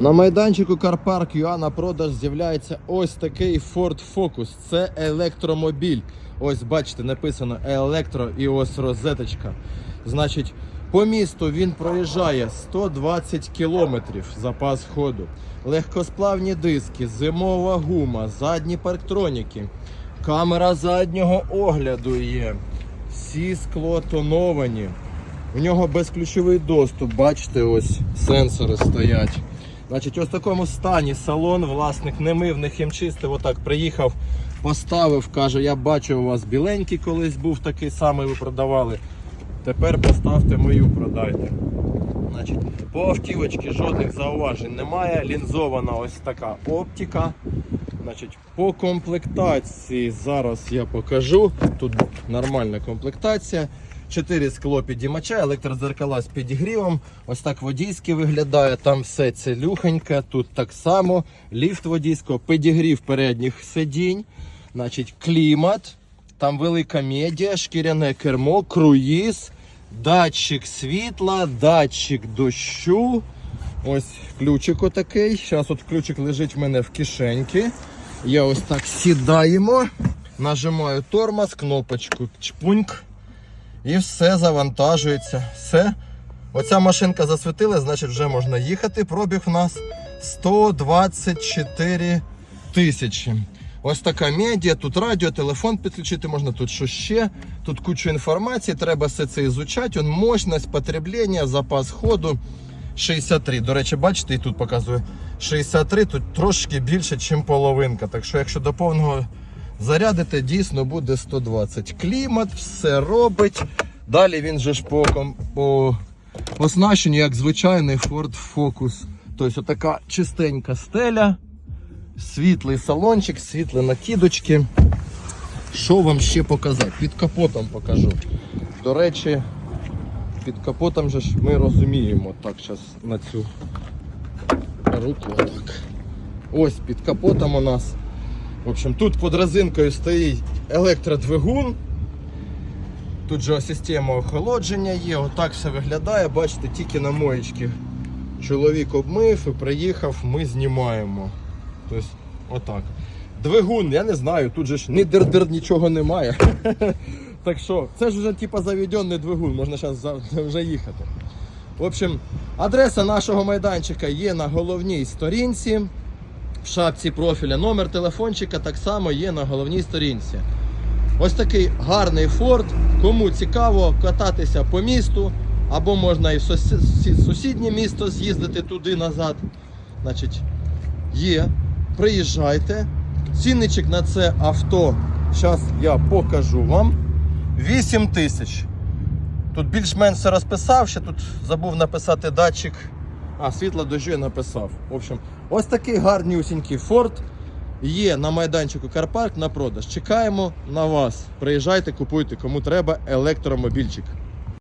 На майданчику Carpark UA на продаж з'являється ось такий Ford Focus. Це електромобіль. Ось бачите, написано електро і ось розеточка. Значить, по місту він проїжджає 120 кілометрів запас ходу. Легкосплавні диски, зимова гума, задні парктроніки, камера заднього огляду є. Всі скло тоновані. У нього безключовий доступ, бачите, ось сенсори стоять. Значить, ось в такому стані салон, власник не мив, не хімчистив, отак приїхав, поставив, каже, я бачу, у вас біленький колись був такий самий, ви продавали. Тепер поставте мою, продайте. Значить, по автівочці жодних зауважень немає. Лінзована ось така оптика. Значить, по комплектації зараз я покажу. Тут нормальна комплектація. 4 скло підіймача, електрозеркала з підігрівом. Ось так водійське виглядає. Там все цілюхеньке. Тут так само. Ліфт водійського, підігрів передніх сидінь. Значить, клімат. Там велика медіа, шкіряне кермо, круїз, датчик світла, датчик дощу. Ось ключик отакий. Зараз от ключик лежить в мене в кишеньки. Я ось так сідаємо, нажимаю тормоз, кнопочку чпуньк. І все завантажується. Все. Оця машинка засвітила, значить вже можна їхати. Пробіг у нас 124 тисячі. Ось така медіа, тут радіо, телефон підключити можна, тут що ще. Тут кучу інформації, треба все це ізучати. Он мощність, потреблення, запас ходу 63. До речі, бачите, і тут показує 63, тут трошки більше, ніж половинка. Так що, якщо до повного зарядите, дійсно буде 120. Клімат, все робить. Далі він же ж по, по оснащенню, як звичайний Ford Focus. Тобто, така чистенька стеля. Світлий салончик, світлі накидочки. Що вам ще показати? Під капотом покажу. До речі, під капотом же ж ми розуміємо. Так, зараз на цю руку. Отак. Ось під капотом у нас. В общем, тут під резинкою стоїть електродвигун. Тут же система охолодження є. Отак все виглядає. Бачите, тільки на моєчки чоловік обмив і приїхав, ми знімаємо. Тобто, отак. Двигун, я не знаю, тут же ж ні дир-дир нічого немає. так що, це ж вже типа заведений двигун, можна зараз вже їхати. В общем, адреса нашого майданчика є на головній сторінці. В шапці профіля номер телефончика так само є на головній сторінці. Ось такий гарний Ford. Кому цікаво кататися по місту, або можна і в сусіднє місто з'їздити туди назад. Значить, є. Приїжджайте. Цінничок на це авто. Зараз я покажу вам. 8 тисяч. Тут більш-менш все розписав, ще тут забув написати датчик. А, світло дощу я написав. В общем, ось такий гарнюсінький Ford є на майданчику Карпарк на продаж. Чекаємо на вас. Приїжджайте, купуйте, кому треба електромобільчик.